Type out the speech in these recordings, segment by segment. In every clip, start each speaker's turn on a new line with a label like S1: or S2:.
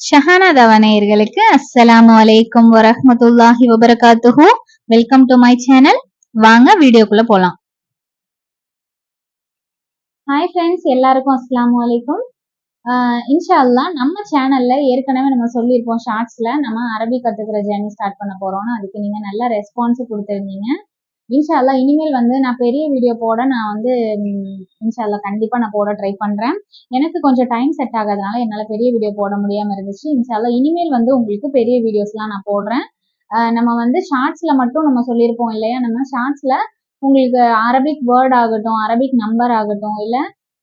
S1: ஷஹானா தவனையர்களுக்கு அஸ்ஸலாமு அலைக்கும் வரஹமத்துல்லாஹி வபரகாத்துஹு. வெல்கம் டு மை சேனல் வாங்க வீடியோக்குள்ள போலாம். ஹாய் ஃப்ரெண்ட்ஸ் எல்லாருக்கும் அஸ்ஸலாமு அலைக்கும். ஆஹ் இன்ஷா அல்லா நம்ம சேனல்ல ஏற்கனவே நம்ம சொல்லியிருப்போம் ஷார்ட்ஸ்ல நம்ம அரபி கத்துக்கிற ஜேர்னி ஸ்டார்ட் பண்ண போறோம்னு. அதுக்கு நீங்க நல்ல ரெஸ்பான்ஸ் கொடுத்துருந்தீங்க. இன்ஷா இனிமேல் வந்து நான் பெரிய வீடியோ போட நான் வந்து ம், இன்ஷா நான் போட ட்ரை பண்ணுறேன் எனக்கு கொஞ்சம் டைம் செட் ஆகாதனால என்னால் பெரிய வீடியோ போட முடியாமல் இருந்துச்சு. இன்ஷா இனிமேல் வந்து உங்களுக்கு பெரிய வீடியோஸ்லாம் நான் போடுறேன். நம்ம வந்து ஷார்ட்ஸில் மட்டும் நம்ம சொல்லியிருப்போம் இல்லையா? நம்ம ஷார்ட்ஸில் உங்களுக்கு அரபிக் வேர்ட் ஆகட்டும் அரபிக் நம்பர் ஆகட்டும் இல்லை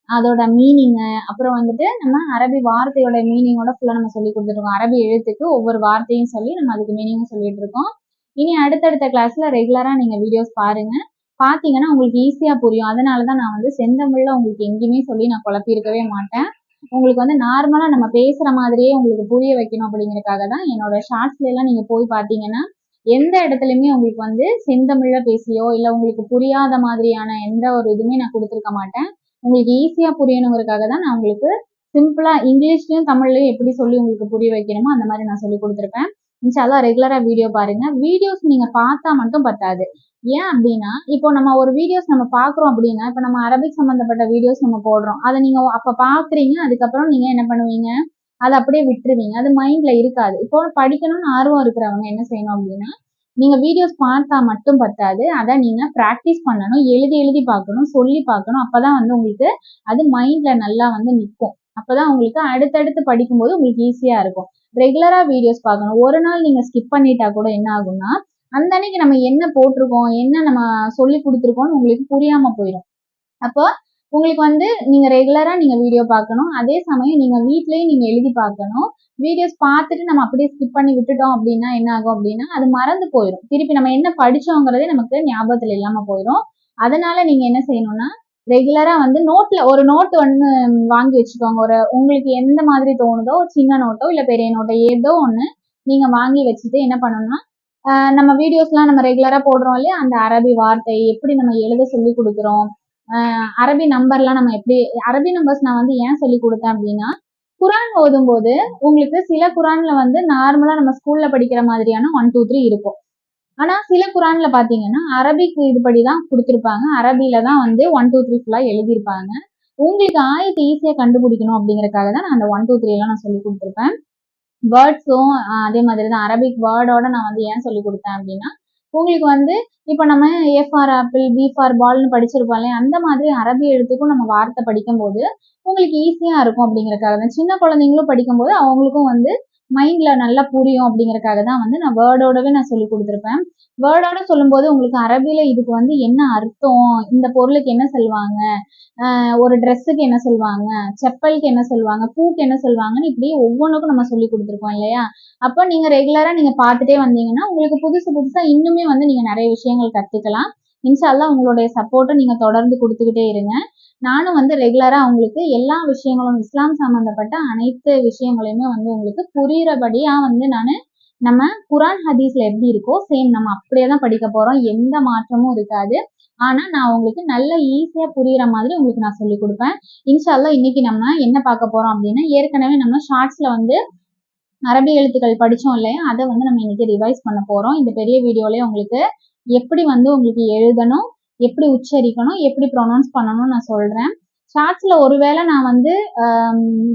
S1: அதோட மீனிங்கு அப்புறம் வந்துட்டு நம்ம அரபி வார்த்தையோட மீனிங்கோட ஃபுல்லாக நம்ம சொல்லி கொடுத்துருக்கோம் அரபி எழுத்துக்கு ஒவ்வொரு வார்த்தையும் சொல்லி நம்ம அதுக்கு மீனிங்கும் சொல்லிட்டு இருக்கோம். இனி அடுத்தடுத்த கிளாஸ்ல ரெகுலரா நீங்க வீடியோஸ் பாருங்க. பாத்தீங்கன்னா உங்களுக்கு ஈஸியா புரியும். அதனாலதான் நான் வந்து செந்தமிழ்ல உங்களுக்கு எங்கேயுமே சொல்லி நான் குழப்பியிருக்கவே மாட்டேன். உங்களுக்கு வந்து நார்மலா நம்ம பேசுற மாதிரியே உங்களுக்கு புரிய வைக்கணும் அப்படிங்கறக்காக தான் என்னோட ஷார்ட்ஸ்ல எல்லாம் நீங்க போய் பாத்தீங்கன்னா எந்த இடத்துலயுமே உங்களுக்கு வந்து செந்தமிழ்ல பேசியோ இல்ல உங்களுக்கு புரியாத மாதிரியான எந்த ஒரு இதுவுமே நான் கொடுத்துருக்க மாட்டேன். உங்களுக்கு ஈஸியா புரியணுங்கிறதுக்காக தான் நான் உங்களுக்கு சிம்பிளா இங்கிலீஷ்லயும் தமிழ்லயும் எப்படி சொல்லி உங்களுக்கு புரிய வைக்கணுமோ அந்த மாதிரி நான் சொல்லி கொடுத்துருப்பேன். இன்ஷால்லா ரெகுலரா வீடியோ பாருங்க. வீடியோஸ் நீங்க பார்த்தா மட்டும் பத்தாது. ஏன் அப்படின்னா இப்போ நம்ம ஒரு வீடியோஸ் நம்ம பாக்குறோம் அப்படின்னா இப்போ நம்ம அரபிக் சம்பந்தப்பட்ட வீடியோஸ் நம்ம போடுறோம். அதை நீங்க அப்ப பாக்குறீங்க அதுக்கப்புறம் நீங்க என்ன பண்ணுவீங்க? அதை அப்படியே விட்டுருவீங்க. அது மைண்ட்ல இருக்காது. இப்போ படிக்கணும்னு ஆர்வம் இருக்கிறவங்க என்ன செய்யணும் அப்படின்னா நீங்க வீடியோஸ் பார்த்தா மட்டும் பத்தாது. அதை நீங்க ப்ராக்டிஸ் பண்ணணும் எழுதி எழுதி பார்க்கணும் சொல்லி பார்க்கணும். அப்பதான் வந்து உங்களுக்கு அது மைண்ட்ல நல்லா வந்து நிற்கும் அப்பதான் உங்களுக்கு அடுத்தடுத்து படிக்கும்போது உங்களுக்கு ஈஸியா இருக்கும். ரெகுலரா வீடியோஸ் பார்க்கணும். ஒரு நாள் நீங்க ஸ்கிப் பண்ணிட்டா கூட என்ன ஆகும்னா அந்த அன்னைக்கு நம்ம என்ன போட்டிருக்கோம் என்ன நம்ம சொல்லி கொடுத்துருக்கோம்னு உங்களுக்கு புரியாம போயிடும் அப்போ உங்களுக்கு வந்து நீங்க ரெகுலரா நீங்க வீடியோ பார்க்கணும். அதே சமயம் நீங்க வீட்லயும் நீங்க எழுதி பார்க்கணும். வீடியோஸ் பார்த்துட்டு நம்ம அப்படியே ஸ்கிப் பண்ணி விட்டுட்டோம் அப்படின்னா என்ன ஆகும் அப்படின்னா அது மறந்து போயிடும் திருப்பி நம்ம என்ன படிச்சோங்கிறதே நமக்கு ஞாபகத்துல இல்லாம போயிடும் அதனால நீங்க என்ன செய்யணும்னா ரெகுலரா வந்து நோட்ல ஒரு நோட் ஒன்று வாங்கி வச்சுக்கோங்க. ஒரு உங்களுக்கு எந்த மாதிரி தோணுதோ சின்ன நோட்டோ இல்ல பெரிய நோட்டோ ஏதோ ஒண்ணு நீங்க வாங்கி வச்சுட்டு என்ன பண்ணணும்னா நம்ம வீடியோஸ்லாம் நம்ம ரெகுலரா போடுறோம் இல்லையா? அந்த அரபி வார்த்தை எப்படி நம்ம எழுத சொல்லி கொடுக்குறோம்? அரபி நம்பர்லாம் நம்ம எப்படி அரபி நம்பர்ஸ் நான் வந்து ஏன் சொல்லி கொடுத்தேன் அப்படின்னா குரான் ஓதும் போது உங்களுக்கு சில குரான்ல வந்து நார்மலா நம்ம ஸ்கூல்ல படிக்கிற மாதிரியான ஒன் டூ த்ரீ இருக்கும். ஆனா சில குரான்ல பாத்தீங்கன்னா அரபிக் இதுபடி தான் கொடுத்துருப்பாங்க. அரபில தான் வந்து ஒன் டூ த்ரீ ஃபுல்லா எழுதியிருப்பாங்க. உங்களுக்கு ஆயத்தை ஈஸியா கண்டுபிடிக்கணும் அப்படிங்கறக்காக தான் நான் அந்த ஒன் டூ த்ரீ எல்லாம் நான் சொல்லி கொடுத்துருப்பேன். வேர்ட்ஸும் அதே மாதிரி தான் அரபிக் வேர்டோட நான் வந்து ஏன் சொல்லி கொடுத்தேன் அப்படின்னா உங்களுக்கு வந்து இப்போ நம்ம A for apple B for பால்னு படிச்சிருப்போம் இல்லையா? அந்த மாதிரி அரபி எழுத்துக்கும் நம்ம வார்த்தை படிக்கும்போது உங்களுக்கு ஈஸியா இருக்கும் அப்படிங்கறக்காக தான். சின்ன குழந்தைங்களும் படிக்கும்போது அவங்களுக்கும் வந்து மைண்ட்ல நல்லா புரியும் அப்படிங்கறக்காக தான் வந்து நான் வேர்டோடவே நான் சொல்லி கொடுத்துருப்பேன். வேர்டோட சொல்லும்போது உங்களுக்கு அரபியில் இதுக்கு வந்து என்ன அர்த்தம்? இந்த பொருளுக்கு என்ன சொல்லுவாங்க? ஒரு ட்ரெஸ்ஸுக்கு என்ன சொல்லுவாங்க? செப்பலுக்கு என்ன சொல்லுவாங்க? பூக்கு என்ன சொல்லுவாங்கன்னு இப்படி ஒவ்வொன்றுக்கும் நம்ம சொல்லி கொடுத்துருக்கோம் இல்லையா? அப்போ நீங்க ரெகுலரா நீங்க பார்த்துட்டே வந்தீங்கன்னா உங்களுக்கு புதுசு புதுசா இன்னுமே வந்து நீங்க நிறைய விஷயங்கள் கத்துக்கலாம். இன்ஷால்லா உங்களுடைய சப்போர்ட்டை நீங்கள் தொடர்ந்து கொடுத்துக்கிட்டே இருங்க. நானும் வந்து ரெகுலராக உங்களுக்கு எல்லா விஷயங்களும் இஸ்லாம் சம்மந்தப்பட்ட அனைத்து விஷயங்களையுமே வந்து உங்களுக்கு புரிகிறபடியாக வந்து நான் நம்ம குரான் ஹதீஸ்ல எப்படி இருக்கோ சேம் நம்ம அப்படியே தான் படிக்க போகிறோம் எந்த மாற்றமும் இருக்காது. ஆனால் நான் உங்களுக்கு நல்ல ஈஸியாக புரிகிற மாதிரி உங்களுக்கு நான் சொல்லி கொடுப்பேன். இன்ஷால்லா இன்னைக்கு நம்ம என்ன பார்க்க போகிறோம் அப்படின்னா ஏற்கனவே நம்ம ஷார்ட்ஸில் வந்து அரபி எழுத்துக்கள் படித்தோம் இல்லையா? அதை வந்து நம்ம இன்னைக்கு ரிவைஸ் பண்ண போகிறோம் இந்த பெரிய வீடியோலேயே உங்களுக்கு எப்படி வந்து உங்களுக்கு எழுதணும் எப்படி உச்சரிக்கணும் எப்படி ப்ரொனவுன்ஸ் பண்ணணும்னு நான் சொல்றேன். ஷார்ட்ஸ்ல ஒருவேளை நான் வந்து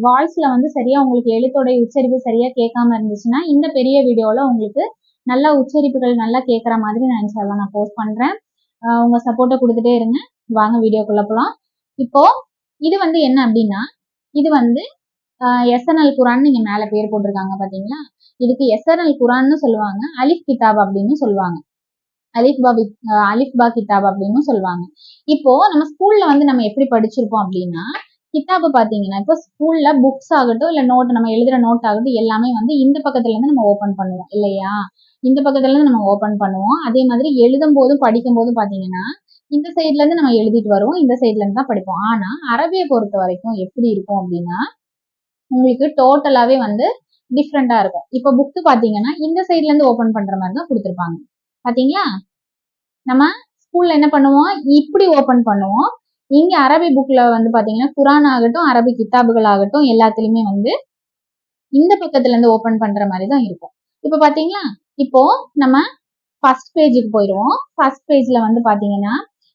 S1: வாய்ஸ்ல வந்து சரியா உங்களுக்கு எழுத்தோட உச்சரிப்பு சரியா கேட்காம இருந்துச்சுன்னா இந்த பெரிய வீடியோல உங்களுக்கு நல்ல உச்சரிப்புகள் நல்லா கேட்குற மாதிரி நான் இன்ஷால்லா நான் போஸ்ட் பண்றேன். ஆஹ் உங்க சப்போர்ட்டை கொடுத்துட்டே இருங்க. வாங்க வீடியோக்குள்ள போலாம். இப்போ இது வந்து என்ன அப்படின்னா இது வந்து எஸ்என்எல் குரான் நீங்க மேல பேர் போட்டிருக்காங்க பாத்தீங்களா? இதுக்கு எஸ்என்எல் குரான்னு சொல்லுவாங்க அலிஃப் கிதாப் அப்படின்னு சொல்லுவாங்க. அலிஃப் பா வித்- கிதாப் அப்படின்னு சொல்லுவாங்க. இப்போ நம்ம ஸ்கூல்ல வந்து நம்ம எப்படி படிச்சிருப்போம் அப்படின்னா கிதாபு பாத்தீங்கன்னா இப்போ ஸ்கூல்ல புக்ஸ் ஆகட்டும் இல்ல நோட் நம்ம எழுதுற நோட் ஆகட்டும் எல்லாமே வந்து இந்த பக்கத்துல இருந்து நம்ம ஓபன் பண்ணுவோம் இல்லையா? இந்த பக்கத்துல இருந்து நம்ம ஓபன் பண்ணுவோம். அதே மாதிரி எழுதும் போதும் படிக்கும் போதும் பாத்தீங்கன்னா இந்த சைட்ல இருந்து நம்ம எழுதிட்டு வருவோம் இந்த சைட்ல இருந்து தான் படிப்போம். ஆனா அரபியை பொறுத்த வரைக்கும் எப்படி இருக்கும் அப்படின்னா உங்களுக்கு டோட்டலாவே வந்து டிஃப்ரெண்டா இருக்கும். இப்போ புக் பாத்தீங்கன்னா இந்த சைட்ல இருந்து ஓபன் பண்ற மாதிரி தான் கொடுத்துருப்பாங்க. பாத்தீங்களா? நம்ம ஸ்கூல்ல என்ன பண்ணுவோம்? இப்படி ஓபன் பண்ணுவோம். இங்க அரபி புக்ல வந்து பாத்தீங்கன்னா குரான் ஆகட்டும் அரபி கித்தாபுகள் ஆகட்டும் எல்லாத்துலயுமே வந்து இந்த பக்கத்துல இருந்து ஓபன் பண்ற மாதிரி தான் இருக்கும். இப்ப பாத்தீங்களா? இப்போ நம்ம ஃபர்ஸ்ட் பேஜுக்கு போயிடுவோம் ஃபர்ஸ்ட் பேஜ்ல வந்து பாத்தீங்கன்னா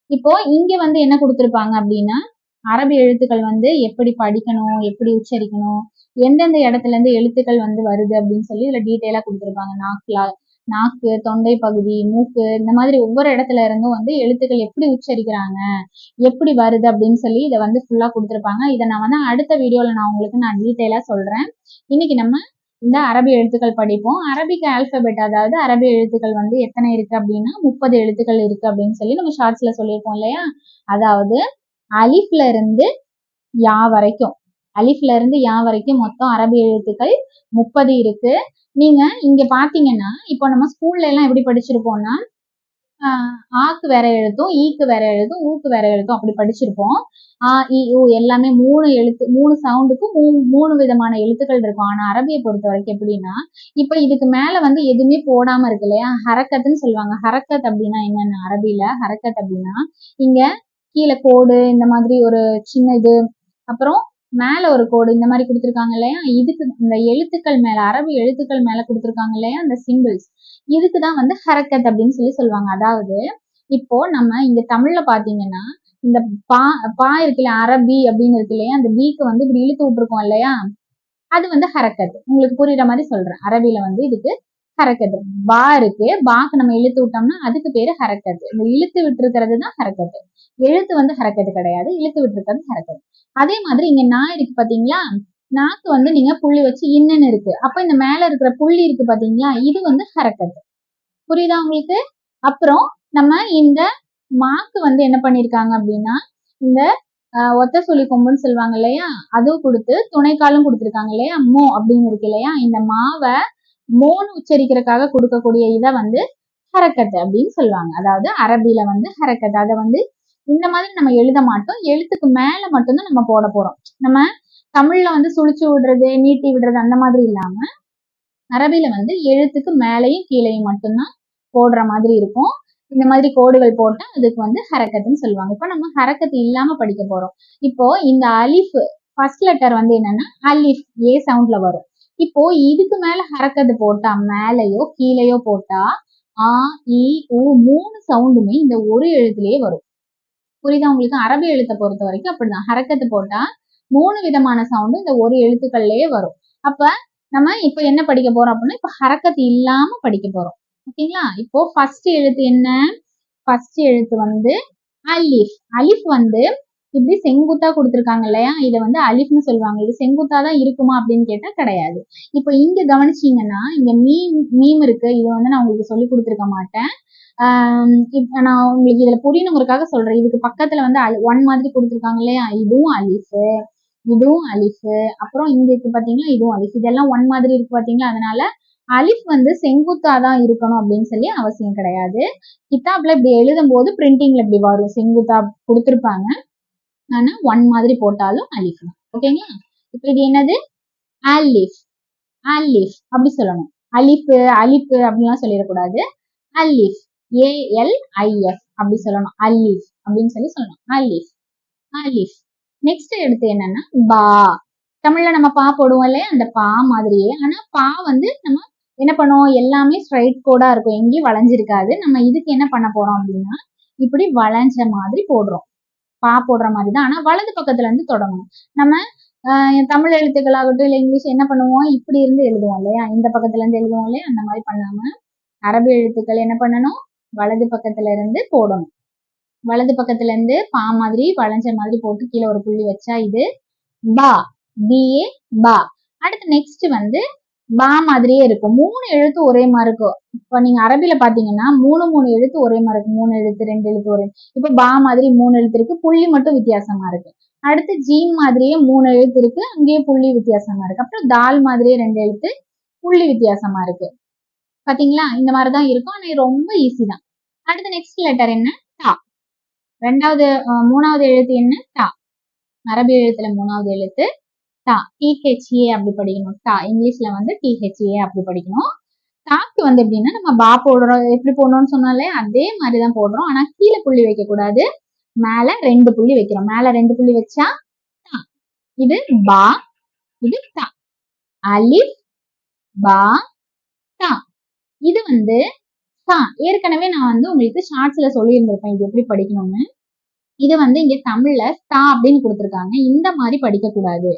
S1: இப்போ இங்க வந்து என்ன கொடுத்துருப்பாங்க அப்படின்னா அரபி எழுத்துக்கள் வந்து எப்படி படிக்கணும் எப்படி உச்சரிக்கணும் எந்தெந்த இடத்துல இருந்து எழுத்துக்கள் வந்து வருது அப்படின்னு சொல்லி இதுல டீட்டெயிலா கொடுத்துருப்பாங்க. நாக்லா நாக்கு தொண்டை பகுதி மூக்கு இந்த மாதிரி ஒவ்வொரு இடத்துல இருந்தும் வந்து எழுத்துக்கள் எப்படி உச்சரிக்கிறாங்க எப்படி வருது அப்படின்னு சொல்லி இதை வந்து ஃபுல்லா கொடுத்துருப்பாங்க. இதை நான் வந்து அடுத்த வீடியோல நான் உங்களுக்கு நான் டீட்டெயிலா சொல்றேன். இன்னைக்கு நம்ம இந்த அரபி எழுத்துக்கள் படிப்போம். அரபிக் ஆல்பபெட் அதாவது அரபி எழுத்துக்கள் வந்து எத்தனை இருக்கு அப்படின்னா முப்பது எழுத்துக்கள் இருக்கு அப்படின்னு சொல்லி நம்ம ஷார்ட்ஸ்ல சொல்லியிருப்போம் இல்லையா? அதாவது அலிஃப்ல இருந்து யா வரைக்கும் அலிஃப்ல இருந்து யா வரைக்கும் மொத்தம் அரபி எழுத்துக்கள் முப்பது இருக்கு. நீங்க இங்க பாத்தீங்கன்னா இப்போ நம்ம ஸ்கூல்ல எல்லாம் எப்படி படிச்சிருப்போம்னா ஆக்கு வேற எழுத்தும் ஈக்கு வேற எழுத்தும் ஊக்கு வேற எழுத்தும் அப்படி படிச்சிருப்போம். ஆ இ ஊ எல்லாமே மூணு எழுத்து மூணு சவுண்டுக்கும் மூ மூணு விதமான எழுத்துக்கள் இருக்கும். ஆனா அரபியை பொறுத்த வரைக்கும் எப்படின்னா இப்ப இதுக்கு மேல வந்து எதுவுமே போடாம இருக்கு இல்லையா? ஹரக்கத்துன்னு சொல்லுவாங்க. ஹரக்கத் அப்படின்னா என்னென்ன? அரபியில ஹரக்கத் அப்படின்னா இங்க கீழே கோடு இந்த மாதிரி ஒரு சின்ன இது அப்புறம் மேல ஒரு கோடு இந்த மாதிரி கொடுத்துருக்காங்க இல்லையா? இதுக்கு இந்த எழுத்துக்கள் மேல அரபு எழுத்துக்கள் மேல கொடுத்துருக்காங்க இல்லையா? அந்த சிம்பிள்ஸ் இதுக்கு தான் வந்து ஹரக்கத் அப்படின்னு சொல்லி சொல்லுவாங்க. அதாவது இப்போ நம்ம இங்க தமிழ்ல பாத்தீங்கன்னா இந்த பா பா இருக்குல்ல அரபி அப்படின்னு இருக்கு இல்லையா? அந்த பீக்கு வந்து இப்படி இழுத்து விட்டுருக்கோம் இல்லையா? அது வந்து ஹரக்கத். உங்களுக்கு புரியுற மாதிரி சொல்றேன். அரபில வந்து இதுக்கு ஹரக்கத்து பா இருக்கு பாக்கு நம்ம இழுத்து விட்டோம்னா அதுக்கு பேரு ஹரக்கத்து இந்த இழுத்து விட்டுருக்கிறது தான் ஹரக்கத்து எழுத்து வந்து ஹரக்கத்து கிடையாது இழுத்து விட்டுருக்கிறது ஹரக்கத்து அதே மாதிரி இங்க நா இருக்கு பாத்தீங்களா? நாக்கு வந்து நீங்க புள்ளி வச்சு இன்னன்னு இருக்கு. அப்ப இந்த மேல இருக்கிற புள்ளி இருக்கு பாத்தீங்களா? இது வந்து ஹரக்கத்து புரியுதா உங்களுக்கு? அப்புறம் நம்ம இந்த மாக்கு வந்து என்ன பண்ணிருக்காங்க அப்படின்னா இந்த ஆஹ், ஒத்த சொல்லி கொம்புன்னு சொல்லுவாங்க இல்லையா? அதுவும் கொடுத்து துணைக்காலும் கொடுத்துருக்காங்க இல்லையா? மோ அப்படின்னு இருக்கு இல்லையா? இந்த மாவை மோன் உச்சரிக்கிறதுக்காக கொடுக்கக்கூடிய இதை வந்து ஹரக்கத் அப்படின்னு சொல்லுவாங்க. அதாவது அரபியில வந்து ஹரக்கத். அதை வந்து இந்த மாதிரி நம்ம எழுத மாட்டோம். எழுத்துக்கு மேல மட்டும்தான் நம்ம போட போறோம். நம்ம தமிழ்ல வந்து சுழிச்சு விடுறது நீட்டி விடுறது அந்த மாதிரி இல்லாம அரபியில வந்து எழுத்துக்கு மேலையும் கீழையும் மட்டும்தான் போடுற மாதிரி இருக்கும். இந்த மாதிரி கோடுகள் போட்டா அதுக்கு வந்து ஹரக்கத்துன்னு சொல்லுவாங்க. இப்போ நம்ம ஹரக்கத்து இல்லாம படிக்க போறோம். இப்போ இந்த அலிஃப் ஃபர்ஸ்ட் லெட்டர் வந்து என்னன்னா அலிஃப் ஏ சவுண்ட்ல வரும். இப்போ இதுக்கு மேல ஹரக்கத்து போட்டா மேலையோ கீழேயோ போட்டா ஆ இ மூணு சவுண்டுமே இந்த ஒரு எழுத்துலயே வரும். புரியுதா உங்களுக்கு? அரபி எழுத்தை பொறுத்த வரைக்கும் அப்படிதான். ஹரக்கத்து போட்டா மூணு விதமான சவுண்டு இந்த ஒரு எழுத்துக்கள்லயே வரும். அப்ப நம்ம இப்ப என்ன படிக்க போறோம் அப்படின்னா இப்ப ஹரக்கத்து இல்லாம படிக்க போறோம். ஓகேங்களா? இப்போ ஃபர்ஸ்ட் எழுத்து என்ன? ஃபர்ஸ்ட் எழுத்து வந்து அலிஃப். அலிஃப் வந்து இப்படி செங்குத்தா கொடுத்துருக்காங்க இல்லையா? இதை வந்து அலிஃப்னு சொல்லுவாங்க. இது செங்குத்தா தான் இருக்குமா அப்படின்னு கேட்டா கிடையாது. இப்போ இங்க கவனிச்சீங்கன்னா இங்க மீம் மீம் இருக்கு. இது வந்து நான் உங்களுக்கு சொல்லி கொடுத்துருக்க மாட்டேன். இப்போ இப்ப நான் உங்களுக்கு இதுல புரியணுங்கிறதுக்காக சொல்றேன். இதுக்கு பக்கத்துல வந்து ஒன் மாதிரி கொடுத்துருக்காங்க இல்லையா? இதுவும் அலிஃபு இதுவும் அலிஃபு. அப்புறம் இங்க இருக்கு பாத்தீங்களா? இதுவும் அலிஃப். இதெல்லாம் ஒன் மாதிரி இருக்கு பாத்தீங்களா? அதனால அலிஃப் வந்து செங்குத்தா தான் இருக்கணும் அப்படின்னு சொல்லி அவசியம் கிடையாது. கிதாப்ல இப்படி எழுதும் போது பிரிண்டிங்ல இப்படி வரும். செங்குத்தா கொடுத்துருப்பாங்க. ஆனா ஒன் மாதிரி போட்டாலும் அலிஃப் தான் ஓகேங்களா இப்போ இது என்னது? அலிஃப் அலிஃப் அப்படி சொல்லணும். அலிஃபு அலிஃபு அப்படிலாம் சொல்லிடக்கூடாது. அலிஃப் ஏஎல்ஐஎஃப் அப்படி சொல்லணும். அலிஃப் அப்படின்னு சொல்லி சொல்லணும். அலிஃப் அலிஃப் நெக்ஸ்ட் எடுத்து என்னன்னா பா. தமிழ்ல நம்ம பா போடுவோம் இல்லையா? அந்த பா மாதிரியே. ஆனா பா வந்து நம்ம என்ன பண்ணுவோம்? எல்லாமே ஸ்ட்ரைட் கோடா இருக்கும். எங்கேயும் வளைஞ்சிருக்காது. நம்ம இதுக்கு என்ன பண்ண போறோம் அப்படின்னா இப்படி வளைஞ்ச மாதிரி போடுறோம். பா போடுற மாதிரி தான் ஆனா வலது பக்கத்துல இருந்து தொடங்கணும். நம்ம ஆஹ் தமிழ் எழுத்துக்களாகட்டும் இல்லை இங்கிலீஷ் என்ன பண்ணுவோம்? இப்படி இருந்து எழுதுவோம் இல்லையா? இந்த பக்கத்துல இருந்து எழுதுவோம் இல்லையா? அந்த மாதிரி பண்ணாம அரபி எழுத்துக்கள் என்ன பண்ணணும்? வலது பக்கத்துல இருந்து போடணும். வலது பக்கத்துல இருந்து பா மாதிரி வளைஞ்ச மாதிரி போட்டு கீழே ஒரு புள்ளி வச்சா இது பா. பிஏ பா. அடுத்து நெக்ஸ்ட் வந்து பா மாதிரியே இருக்கும். மூணு எழுத்து ஒரே மாதிரி இருக்கும் இப்போ நீங்க அரபில பாத்தீங்கன்னா மூணு மூணு எழுத்து ஒரே மாதிரி இருக்கும் மூணு எழுத்து ரெண்டு எழுத்து ஒரே இப்போ பா மாதிரி மூணு எழுத்து இருக்கு. புள்ளி மட்டும் வித்தியாசமா இருக்கு. அடுத்து ஜீன் மாதிரியே மூணு எழுத்து இருக்கு. அங்கேயே புள்ளி வித்தியாசமா இருக்கு. அப்புறம் தால் மாதிரியே ரெண்டு எழுத்து புள்ளி வித்தியாசமா இருக்கு. பாத்தீங்களா? இந்த மாதிரிதான் இருக்கும். ஆனா இது ரொம்ப ஈஸி தான். அடுத்து நெக்ஸ்ட் லெட்டர் என்ன? டா ரெண்டாவது மூணாவது எழுத்து என்ன? டா அரபி எழுத்துல மூணாவது எழுத்து. டா டிஹெச்ஏ அப்படி படிக்கணும். டா இங்கிலீஷ்ல வந்து டிஹெச்ஏ அப்படி படிக்கணும். டாக்கு வந்து எப்படின்னா நம்ம பா போடுறோம். எப்படி போடணும்னு சொன்னாலே அதே மாதிரி தான் போடுறோம். ஆனா கீழே புள்ளி வைக்க கூடாது மேல ரெண்டு புள்ளி வைக்கிறோம். மேல ரெண்டு புள்ளி வச்சா தா. இது பா இது தா. அலிப் பா தா. இது வந்து தா ஏற்கனவே நான் வந்து உங்களுக்கு ஷார்ட்ஸ்ல சொல்லியிருந்திருப்பேன் இது எப்படி படிக்கணும்னு. இது வந்து இங்க தமிழ்ல தா அப்படின்னு கொடுத்துருக்காங்க. இந்த மாதிரி படிக்க கூடாது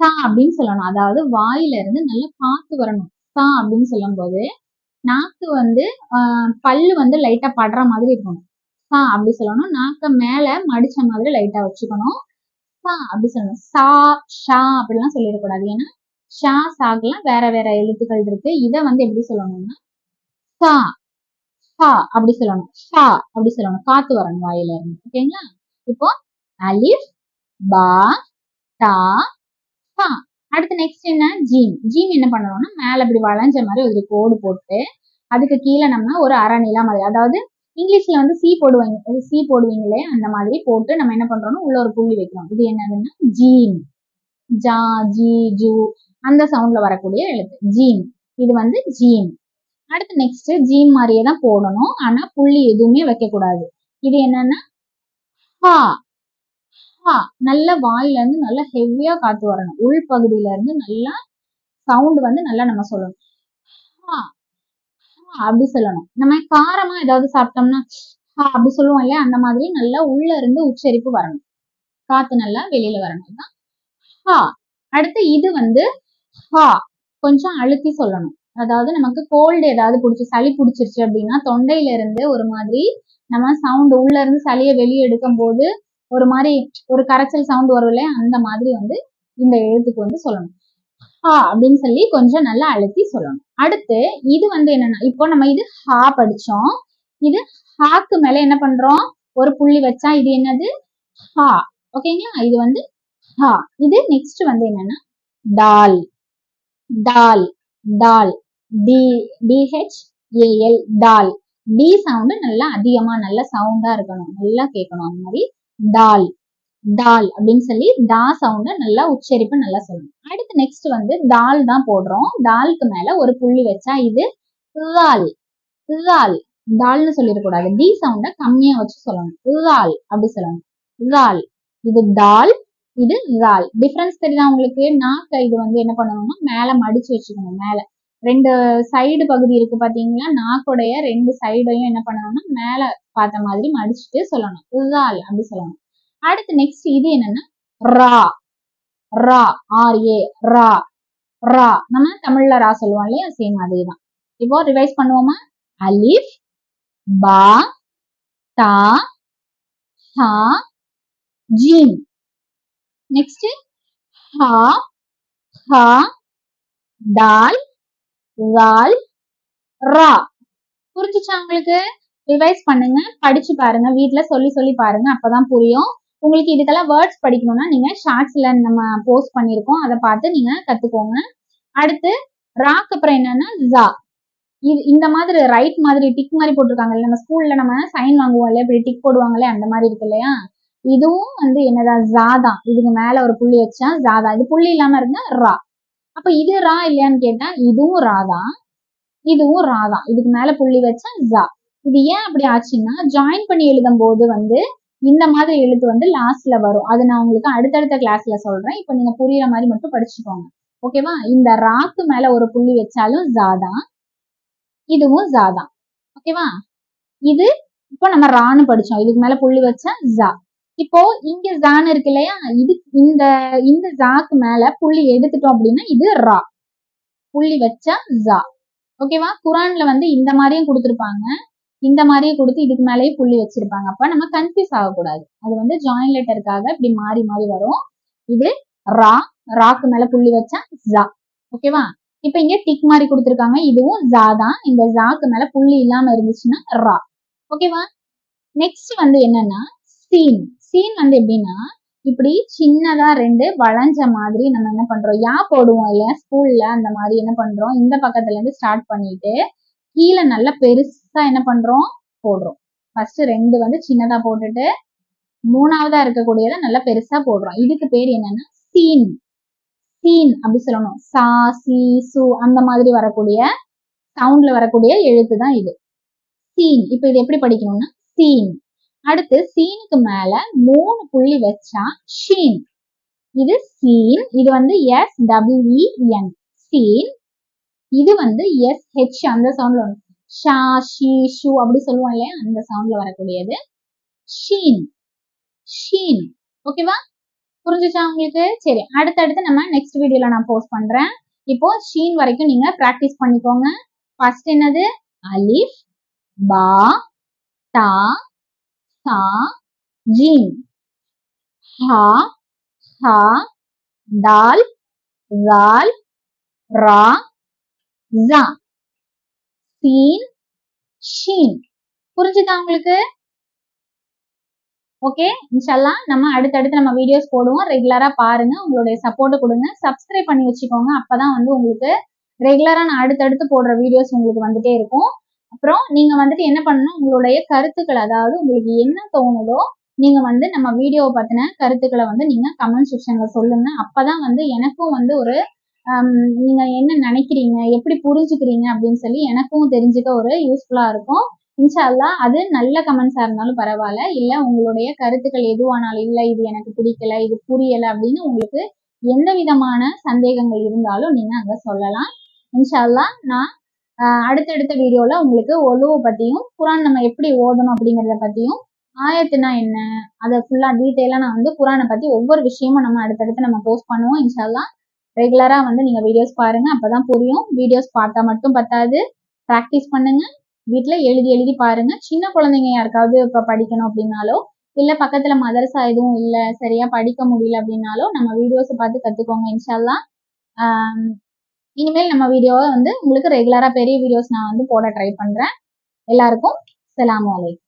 S1: தா அப்படின்னு சொல்லணும். அதாவது வாயில இருந்து நல்லா பார்த்து வரணும். தா அப்படின்னு சொல்லும் போது நாக்கு வந்து ஆஹ் பல்லு வந்து லைட்டா படுற மாதிரி இருக்கணும். சா அப்படி சொல்லணும். நாக்க மேல மடிச்ச மாதிரி லைட்டா வச்சுக்கணும். சா அப்படி சொல்லணும். சா ஷா அப்படிலாம் சொல்லிடக்கூடாது. ஏன்னா ஷா சாக்கெல்லாம் வேற வேற எழுத்துக்கள் இருக்கு. இதை வந்து எப்படி சொல்லணும்னா சா சா அப்படி சொல்லணும். ஷா அப்படி சொல்லணும். காத்து வரணும் வாயில இருந்து. ஓகேங்களா? இப்போ அலிஃப் பா தா அடுத்து நெக்ஸ்ட் என்ன? ஜீம் ஜீம் என்ன பண்ணணும்னா மேல இப்படி வளைஞ்ச மாதிரி ஒரு கோடு போட்டு அதுக்கு கீழே நம்ம ஒரு அரை நிலா மாதிரி அதாவது இங்கிலீஷ்ல வந்து சி போடுவாங்க சி போடுவீங்களே அந்த மாதிரி போட்டு நம்ம என்ன பண்றோம்னா உள்ள ஒரு புள்ளி வைக்கிறோம். இது என்னதுன்னா ஜீம் ஜா ஜி ஜூ அந்த சவுண்ட்ல வரக்கூடிய எழுத்து. ஜீம் இது வந்து ஜீம் அடுத்து நெக்ஸ்ட் ஜீம் மாதிரியே தான் போடணும். ஆனா புள்ளி எதுவுமே வைக்க கூடாது இது என்னன்னா ஹா நல்ல வாயில இருந்து நல்லா ஹெவியா காத்து வரணும். உள் பகுதியில இருந்து நல்லா சவுண்ட் வந்து நல்லா நம்ம சொல்லணும். அப்படி சொல்லணும். நம்ம காரமா ஏதாவது சாப்பிட்டோம்னா ஹா அப்படி சொல்லுவோம் இல்லையா? அந்த மாதிரி நல்லா உள்ள இருந்து உச்சரிப்பு வரணும். காத்து நல்லா வெளியில வரணும். தான் ஹா அடுத்து இது வந்து ஹா கொஞ்சம் அழுத்தி சொல்லணும். அதாவது நமக்கு கோல்டு ஏதாவது பிடிச்சி சளி பிடிச்சிருச்சு அப்படின்னா தொண்டையில இருந்து ஒரு மாதிரி நம்ம சவுண்ட் உள்ள இருந்து சளியை வெளியே எடுக்கும் போது ஒரு மாதிரி ஒரு கரைச்சல் சவுண்ட் வரும் இல்லையா? அந்த மாதிரி வந்து இந்த எழுத்துக்கு வந்து சொல்லணும். ஹா அப்படின்னு சொல்லி கொஞ்சம் நல்லா அழுத்தி சொல்லணும். அடுத்து இது வந்து என்னன்னா இப்போ நம்ம இது ஹா படிச்சோம். இது ஹாக்கு மேல என்ன பண்றோம்? ஒரு புள்ளி வச்சா இது என்னது? ஹா. ஓகேங்களா இது வந்து ஹா. இது நெக்ஸ்ட் வந்து என்னன்னா டால். டால். டால். டி டிஹெச் ஏஎல் டால். டி சவுண்டு நல்லா அதிகமா நல்ல சவுண்டா இருக்கணும். நல்லா கேட்கணும். அந்த மாதிரி டால் டால் அப்படின்னு சொல்லி டா சவுண்ட நல்லா உச்சரிப்பு நல்லா சொல்லணும். அடுத்து நெக்ஸ்ட் வந்து டால் தான் போடுறோம். தாலுக்கு மேல ஒரு புள்ளி வச்சா இது லால் லால் டால்னு சொல்லிடக்கூடாது. டி சவுண்ட கம்மியா வச்சு சொல்லணும். லால் அப்படி சொல்லணும். லால் இது டால் இது லால் டிஃபரன்ஸ் தெரியுதா உங்களுக்கு? நாக்க இது வந்து என்ன பண்ணணும்னா மேல மடிச்சு வச்சுக்கணும் மேல. ரெண்டு சைடு பகுதி இருக்கு பாத்தீங்களா? நாக்குடைய ரெண்டு சைடையும் என்ன பண்ணணும்னா மேல பார்த்த மாதிரி மடிச்சுட்டு சொல்லணும். லால் அப்படி சொல்லணும். அடுத்து நெக்ஸ்ட் இது என்னன்னா ரா. ரா. ஆர் ஏ ரா. ரா. நம்ம தமிழ்ல ரா சொல்லுவோம் இல்லையா? சேம் அதே தான் இப்போ ரிவைஸ் பண்ணுவோமா? அலிஃப் பா தா ஹா ஜீம் நெக்ஸ்ட் ஹா ஹா டால் ரால் ரா. புரிஞ்சுச்சா உங்களுக்கு? ரிவைஸ் பண்ணுங்க படிச்சு பாருங்க வீட்ல சொல்லி சொல்லி பாருங்க அப்பதான் புரியும். உங்களுக்கு இதுக்கெல்லாம் வேர்ட்ஸ் படிக்கணும்னா நீங்க ஷார்ட்ஸ்ல நம்ம போஸ்ட் பண்ணிருக்கோம் அதை பார்த்து நீங்க கத்துக்கோங்க. அடுத்து ராக்கு அப்புறம் என்னன்னா ஜா இது இந்த மாதிரி ரைட் மாதிரி டிக் மாதிரி போட்டிருக்காங்க நம்ம ஸ்கூல்ல நம்ம சைன் வாங்குவோம் இல்லையா இப்படி டிக் போடுவாங்களே அந்த மாதிரி இருக்கு இல்லையா? இதுவும் வந்து என்னதான் ஜா தான். இதுக்கு மேல ஒரு புள்ளி வச்சா ஜா தான். இது புள்ளி இல்லாம இருந்தா ரா அப்ப இது ரா இல்லையான்னு கேட்டா இதுவும் ரா தான். இதுவும் ரா தான். இதுக்கு மேல புள்ளி வச்சா ஜா. இது ஏன் அப்படி ஆச்சுன்னா ஜாயின் பண்ணி எழுதும் போது வந்து இந்த மாதிரி எழுத்து வந்து லாஸ்ட்ல வரும். அது நான் உங்களுக்கு அடுத்தடுத்த கிளாஸ்ல சொல்றேன். இப்போ நீங்க புரியுற மாதிரி மட்டும் படிச்சுக்கோங்க. ஓகேவா இந்த ராக்கு மேல ஒரு புள்ளி வச்சாலும் ஜா தான். இதுவும் ஜா தான். ஓகேவா இது இப்போ நம்ம ரான்னு படிச்சோம். இதுக்கு மேல புள்ளி வச்சா ஜா. இப்போ இங்க ஜான் இருக்கு இல்லையா? இது இந்த இந்த ஜாக்கு மேல புள்ளி எடுத்துட்டோம் அப்படின்னா இது ரா புள்ளி வச்சா ஜா ஓகேவா குரான்ல வந்து இந்த மாதிரியும் கொடுத்துருப்பாங்க. இந்த மாதிரியே கொடுத்து இதுக்கு மேலேயும் புள்ளி வச்சிருப்பாங்க. அப்ப நம்ம கன்ஃபியூஸ் ஆகக்கூடாது. அது வந்து ஜாயின் லெட்டருக்காக இப்படி மாறி மாறி வரும். இது ரா ராக்கு மேல புள்ளி வச்சா ஜா ஓகேவா இப்ப இங்க டிக் மாதிரி கொடுத்துருக்காங்க. இதுவும் ஜா தான். இந்த ஜாக்கு மேல புள்ளி இல்லாம இருந்துச்சுன்னா ரா ஓகேவா நெக்ஸ்ட் வந்து என்னன்னா சீன் சீன் வந்து எப்படின்னா இப்படி சின்னதா ரெண்டு வளைஞ்ச மாதிரி நம்ம என்ன பண்றோம்? யா போடுவோம் இல்லையா? ஸ்கூல்ல அந்த மாதிரி என்ன பண்றோம்? இந்த பக்கத்துல இருந்து ஸ்டார்ட் பண்ணிட்டு கீழே நல்லா பெருசா என்ன பண்றோம்? போடுறோம். ஃபர்ஸ்ட் ரெண்டு வந்து சின்னதா போட்டுட்டு மூணாவதா இருக்கக்கூடியதை நல்லா பெருசா போடுறோம். இதுக்கு பேர் என்னன்னா சீன் சீன் அப்படி சொல்லணும். சா சி சு அந்த மாதிரி வரக்கூடிய சவுண்ட்ல வரக்கூடிய எழுத்து தான் இது. சீன் இப்ப இது எப்படி படிக்கணும்னா சீன் அடுத்து சீனுக்கு மேல மூணு புள்ளி வச்சா ஷீன். இது சீன். இது வந்து எஸ் டபிள்இஎன் சீன். இது வந்து எஸ் ஹெச் அந்த சவுண்ட்ல வரும். ஷா ஷி ஷூ அப்படி சொல்லுவோம் இல்லையா? அந்த சவுண்ட்ல வரக்கூடியது. ஷீன். ஷீன். ஓகேவா புரிஞ்சுச்சா உங்களுக்கு? சரி அடுத்தடுத்து நம்ம நெக்ஸ்ட் வீடியோல நான் போஸ்ட் பண்றேன். இப்போ ஷீன் வரைக்கும் நீங்க பிராக்டிஸ் பண்ணிக்கோங்க. ஃபர்ஸ்ட் என்னது? அலிஃப் பா தா சா ஜீன் ஹா ஹா தால் ரால் ரா ஜா சீன் ஷீன் புரிஞ்சுதா உங்களுக்கு? ஓகே இன்ஷல்லா நம்ம அடுத்தடுத்து நம்ம வீடியோஸ் போடுவோம். ரெகுலரா பாருங்க. உங்களுடைய சப்போர்ட் கொடுங்க. சப்ஸ்கிரைப் பண்ணி வச்சுக்கோங்க. அப்பதான் வந்து உங்களுக்கு ரெகுலரா நான் அடுத்தடுத்து போடுற வீடியோஸ் உங்களுக்கு வந்துட்டே இருக்கும். அப்புறம் நீங்க வந்துட்டு என்ன பண்ணணும்? உங்களுடைய கருத்துக்கள் அதாவது உங்களுக்கு என்ன தோணுதோ நீங்க வந்து நம்ம வீடியோவை பத்தின கருத்துக்களை வந்து நீங்க கமெண்ட் செக்ஷன்ல சொல்லுங்க. அப்பதான் வந்து எனக்கும் வந்து ஒரு நீங்க என்ன நினைக்கிறீங்க? எப்படி புரிஞ்சுக்கிறீங்க? அப்படின்னு சொல்லி எனக்கும் தெரிஞ்சுக்க ஒரு யூஸ்ஃபுல்லா இருக்கும். இன்ஷால்லா அது நல்ல கமெண்ட்ஸா இருந்தாலும் பரவாயில்ல. இல்ல உங்களுடைய கருத்துக்கள் எதுவானாலும் இல்ல இது எனக்கு பிடிக்கல இது புரியல அப்படின்னு உங்களுக்கு எந்த விதமான சந்தேகங்கள் இருந்தாலும் நீங்க அங்க சொல்லலாம். இன்ஷால்லா நான் அடுத்தடுத்த வீடியோல உங்களுக்கு ஒழுவை பத்தியும் குரான் நம்ம எப்படி ஓதணும் அப்படிங்கறத பத்தியும் ஆயத்துனா என்ன அதை ஃபுல்லா டீட்டெயிலா நான் வந்து குரானை பத்தி ஒவ்வொரு விஷயமும் நம்ம அடுத்தடுத்து நம்ம போஸ்ட் பண்ணுவோம். இன்ஷால்லாம் ரெகுலரா வந்து நீங்க வீடியோஸ் பாருங்க அப்பதான் புரியும். வீடியோஸ் பார்த்தா மட்டும் பத்தாது. ப்ராக்டிஸ் பண்ணுங்க. வீட்டுல எழுதி எழுதி பாருங்க. சின்ன குழந்தைங்க யாருக்காவது இப்ப படிக்கணும் அப்படின்னாலோ இல்ல பக்கத்துல மதரசா எதுவும் இல்ல சரியா படிக்க முடியல அப்படின்னாலோ நம்ம வீடியோஸ் பார்த்து கத்துக்கோங்க. இன்ஷால்லா இனிமேல் நம்ம வீடியோவை வந்து உங்களுக்கு ரெகுலராக பெரிய வீடியோஸ் நான் வந்து போட ட்ரை பண்ணுறேன் எல்லாருக்கும் சலாம் வலைக்கும்